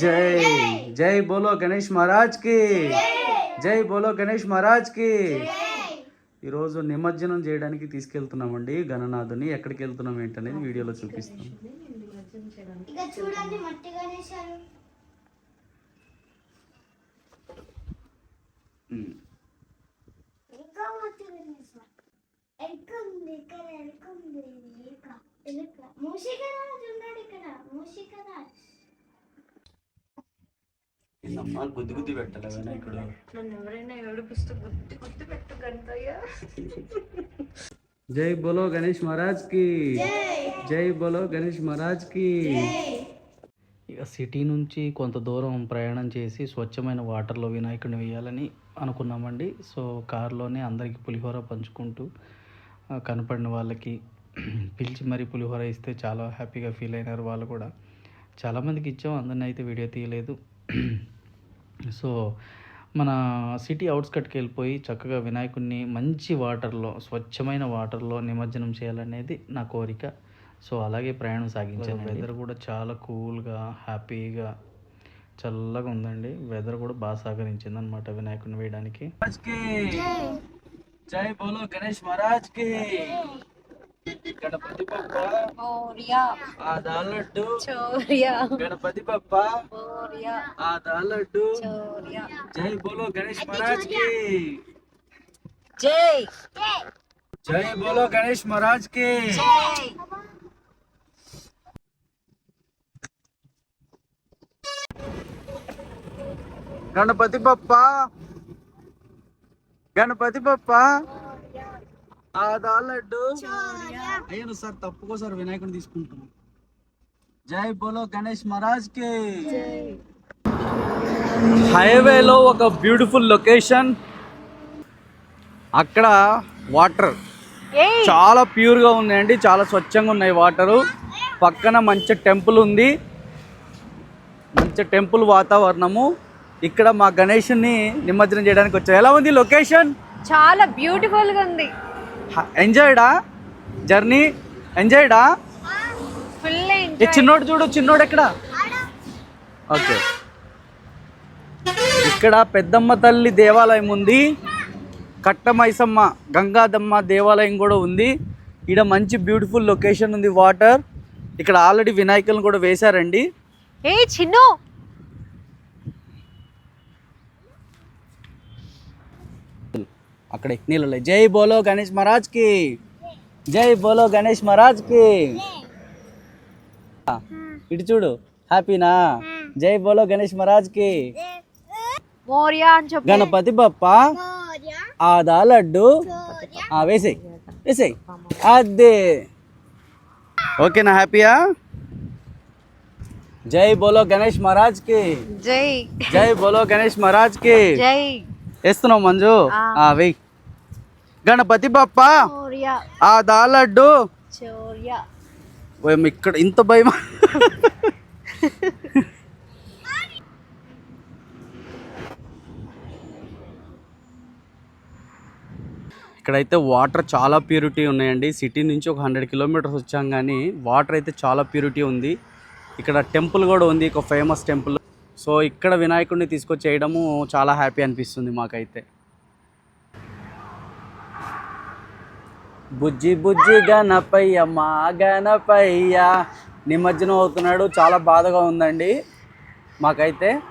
జై జై బోలో గణేష్ మహారాజ్కి జై బోలో గణేష్ మహారాజ్కి ఈరోజు నిమజ్జనం చేయడానికి తీసుకెళ్తున్నామండి గణనాథుని. ఎక్కడికి వెళ్తున్నాం ఏంటనేది వీడియోలో చూపిస్తాం. ఇక ఏందమ్మా గుద్ది గుద్ది పెట్టాలి వినాయకుడు నన్ను ఎవరైనా ఏడిపిస్తూ గుర్తు గుర్తు పెట్టు గంటయ్య జై బోలో గణేష్ మహారాజ్కి. జై. బోలో గణేష్ మహారాజ్కి. ఇక సిటీ నుంచి కొంత దూరం ప్రయాణం చేసి స్వచ్ఛమైన వాటర్లో వినాయకుడిని వేయాలని అనుకున్నామండి. సో కారులోనే అందరికీ పులిహోర పంచుకుంటూ కనపడిన వాళ్ళకి పిలిచి మరీ పులిహోర ఇస్తే చాలా హ్యాపీగా ఫీల్ అయినారు వాళ్ళు కూడా. చాలామందికి ఇచ్చాం అందరిని అయితే వీడియో తీయలేదు. సో మన సిటీ అవుట్స్కట్కి వెళ్ళిపోయి చక్కగా వినాయకుడిని మంచి వాటర్లో స్వచ్ఛమైన వాటర్లో నిమజ్జనం చేయాలనేది నా కోరిక. సో అలాగే ప్రయాణం సాగించాను వెదర్ కూడా చాలా కూల్గా హ్యాపీగా చల్లగా ఉందండి. వెదర్ కూడా బాగా సహకరించింది అనమాట వినాయకుడిని వేయడానికి జై బోలో గణేష్ మహారాజ్కి గణపతి బప్ప చోరియా. గణపతి బప్ప జై బోలో గణేష్ మహారాజ్కి. జై. జై బోలో గణేష్ మహారాజ్కి. గణపతి బప్ప. గణపతి బప్ప. ఆదాలడ్డు అయ్యను సార్ తప్పుకో సార్ వినాయకుని తీసుకుంటున్నాం. జై బోలో గణేష్ మహారాజ్కి హైవేలో ఒక బ్యూటిఫుల్ లొకేషన్. అక్కడ వాటర్. చాలా ప్యూర్గా ఉన్నాయండి చాలా స్వచ్ఛంగా ఉన్నాయి వాటరు. పక్కన మంచి టెంపుల్ ఉంది. మంచి టెంపుల్ వాతావరణము. ఇక్కడ మా గణేషుని నిమజ్జనం చేయడానికి వచ్చాం ఎలా ఉంది లొకేషన్? చాలా బ్యూటిఫుల్గా ఉంది ఎంజాయ్డా? జర్నీ? ఎంజాయ్డా? ఈ చిన్నోడు చూడు చిన్నోడు ఎక్కడ? ఓకే. ఇక్కడ పెద్దమ్మ తల్లి దేవాలయం ఉంది. కట్టమైసమ్మ గంగాదమ్మ దేవాలయం కూడా ఉంది. ఇక్కడ మంచి బ్యూటిఫుల్ లొకేషన్ ఉంది వాటర్. ఇక్కడ ఆల్రెడీ వినాయకులను కూడా వేశారండి. ఏ చిన్ను? అక్కడ నీళ్ళు జై బోలో గణేష్ మహారాజ్కి. జై బోలో గణేష్ మహారాజ్కి. ఇటు చూడు. హ్యాపీనా జై బోలో గణేష్ మహారాజ్కి. మోరియా అని చెప్పు. గణపతి బప్ప. ఆదా లడ్డు. ఆ, వేసేయ్. వేసేయ్. అదే. ఓకేనా హ్యాపీయా జై బోలో గణేష్ మహారాజ్కి. జై. జై బోలో గణేష్ మహారాజ్కి. జై. వేస్తున్నావు మంజు? ఆ, వెయ్. గణపతి బప్ప? మోరియా. ఆదా లడ్డు? చోరియా. భయం ఇక్కడ ఇంత భయం ఇక్కడైతే వాటర్ చాలా ప్యూరిటీ ఉన్నాయండి. సిటీ నుంచి ఒక హండ్రెడ్ కిలోమీటర్స్ వచ్చాం కానీ వాటర్ అయితే చాలా ప్యూరిటీ ఉంది. ఇక్కడ టెంపుల్ కూడా ఉంది ఒక ఫేమస్ టెంపుల్. సో ఇక్కడ వినాయకుడిని తీసుకొచ్చేయడము చాలా హ్యాపీ అనిపిస్తుంది మాకైతే. బుజ్జి బుజ్జి గణపయ్య మా గణపయ్య. నిమజ్జనం అవుతున్నాడు. చాలా బాధగా ఉందండి. మాకైతే.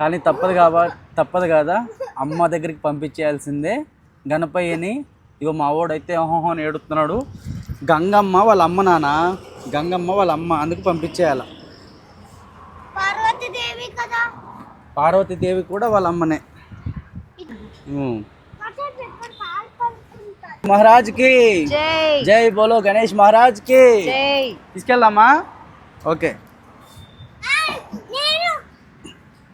కానీ తప్పదు కాబ తప్పదు కదా? అమ్మ దగ్గరికి పంపించేయాల్సిందే. గణపయ్యని ఇగో మా వాడైతే ఓహో అని ఏడుతున్నాడు. గంగమ్మ వాళ్ళ అమ్మ నాన్న. గంగమ్మ వాళ్ళ అమ్మ అందుకు పంపించేయాల. పార్వతీదేవి కూడా వాళ్ళ అమ్మనే. పంచుకుంటారు మహారాజ్కి జై జై బోలో గణేష్ మహారాజ్కి జై తీసుకెళ్దామా ఓకే నేను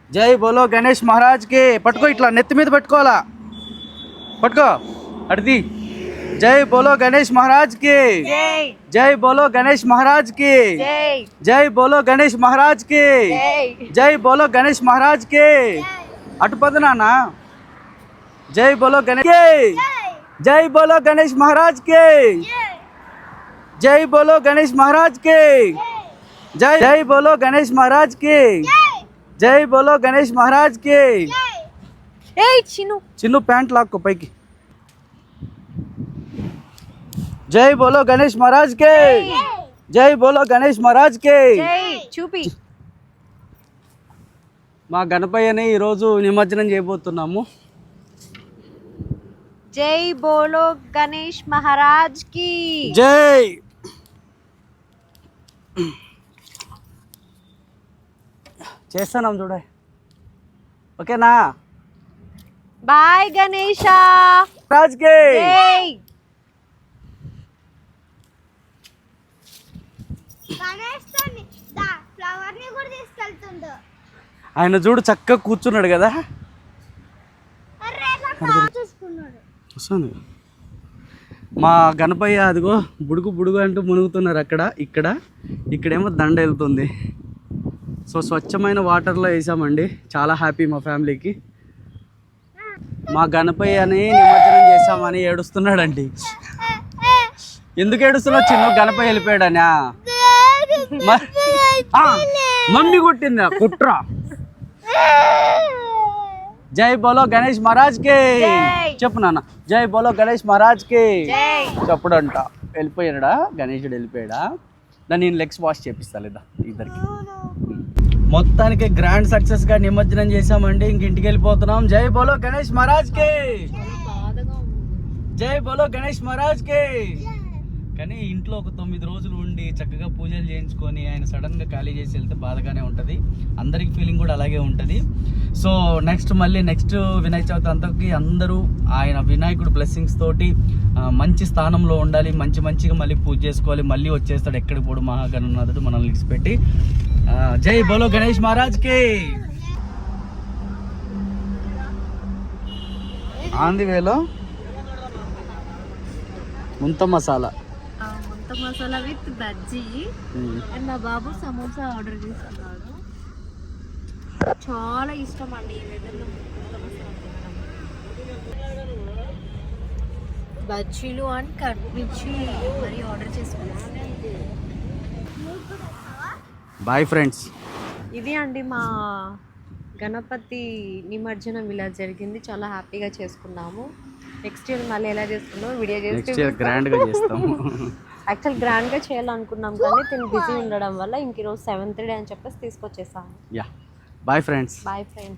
జై బోలో గణేష్ మహారాజ్కి పట్టుకో ఇట్లా నెత్తి మీద పట్టుకోవాలా పట్టుకో అడిది జై బోలో గణేష్ మహారాజ్కి జై జై బోలో గణేష్ మహారాజ్కి జై జై బోలో గణేష్ మహారాజ్కి జై జై బోలో గణేష్ మహారాజ్కి అటు పద నాన్న జై బోలో గణేష్కి జై బోలో గణేష్ మహారాజ్కి జై బోలో గణేష్ మహారాజ్కి జై జై బోలో గణేష్ మహారాజ్కి జై బోలో గణేష్ మహారాజ్కి చిన్ను. ప్యాంట్ లాక్కో పైకి। జై బోలో గణేష్ మహారాజ్కి। జై బోలో గణేష్ మహారాజ్కి। చూపి. మా గణపయ్యని ఈరోజు నిమజ్జనం చేయబోతున్నాము. జై బోలో గణేష్ మహారాజ్కి. జై. చేస్తున్నాం చూడ. ఓకేనా? బాయ్ గణేష. రాజ్కి. జై. ఆయన చూడు చక్కగా కూర్చున్నాడు కదా అరే ఇట్లా ఫ్లవర్ చూసుకున్నాడు వస్తుంది. మా గణపయ్య అదిగో బుడుగు బుడుగు అంటూ మునుగుతున్నారు అక్కడ ఇక్కడ. ఇక్కడేమో దండ వెళ్తుంది. సో స్వచ్ఛమైన వాటర్లో వేసామండి. చాలా హ్యాపీ మా ఫ్యామిలీకి. మా గణపయ్యని నిమజ్జనం చేసామని ఏడుస్తున్నాడండి. ఎందుకు ఏడుస్తున్నావు చిన్న? గణపయ్య వెళ్ళిపోయాడనా? మమ్మీ కొట్టిందా? కుట్రా. జై బోలో గణేష్ మహారాజ్కి. చెప్పు నాన్న జై బోలో గణేష్ మహారాజ్కి చెప్పుడంట వెళ్ళిపోయాడా? గణేషుడు వెళ్ళిపోయాడా? దాన్ని నేను లెగ్స్ వాష్ చేపిస్తా లేదా? ఇద్దరికి. మొత్తానికి గ్రాండ్ సక్సెస్గా నిమజ్జనం చేసామండి ఇంక ఇంటికి వెళ్ళిపోతున్నాం. జై బోలో గణేష్ మహారాజ్కి! జై బోలో గణేష్ మహారాజ్కి! కానీ ఇంట్లో ఒక తొమ్మిది రోజులు ఉండి చక్కగా పూజలు చేయించుకొని ఆయన సడన్గా ఖాళీ చేసి వెళ్తే బాధగానే ఉంటుంది. అందరికి ఫీలింగ్ కూడా అలాగే ఉంటుంది. సో నెక్స్ట్ మళ్ళీ నెక్స్ట్ వినాయక చవితి అంతకి అందరూ ఆయన వినాయకుడు బ్లెస్సింగ్స్ తోటి మంచి స్థానంలో ఉండాలి. మంచి మంచిగా మళ్ళీ పూజ చేసుకోవాలి. మళ్ళీ వచ్చేస్తాడు ఎక్కడికి పోడు మహాగణనాథుడు మనల్ని పెట్టి జై బోలో గణేష్ మహారాజ్కి కి! వేలో? ముంత మసాలా. ముంత మసాలా విత్ బజ్జీ. అండ్ మా బాబు సమోసా ఆర్డర్ చేసుకున్నాడు చాలా ఇష్టం అండి ఈ వెదర్లో బజ్జీలు అండ్ కట్మిర్చి మరి ఆర్డర్ చేసుకున్నాను బాయ్ ఫ్రెండ్స్ ఇది అండి మా గణపతి నిమజ్జనం ఇలా జరిగింది. చాలా హ్యాపీగా చేసుకున్నాము. నెక్స్ట్ ఇయర్ మళ్ళీ ఎలా చేసుకున్నాం వీడియో నెక్స్ట్ చేసి ఇయర్ గ్రాండ్గా చేస్తాం. యాక్చువల్ గ్రాండ్గా చేయాలనుకున్నాం కానీ తిని బిజీ ఉండడం వల్ల ఇంక ఈరోజు సెవెంత్ డే అని చెప్పేసి తీసుకొచ్చేసాము yeah bye friends bye friend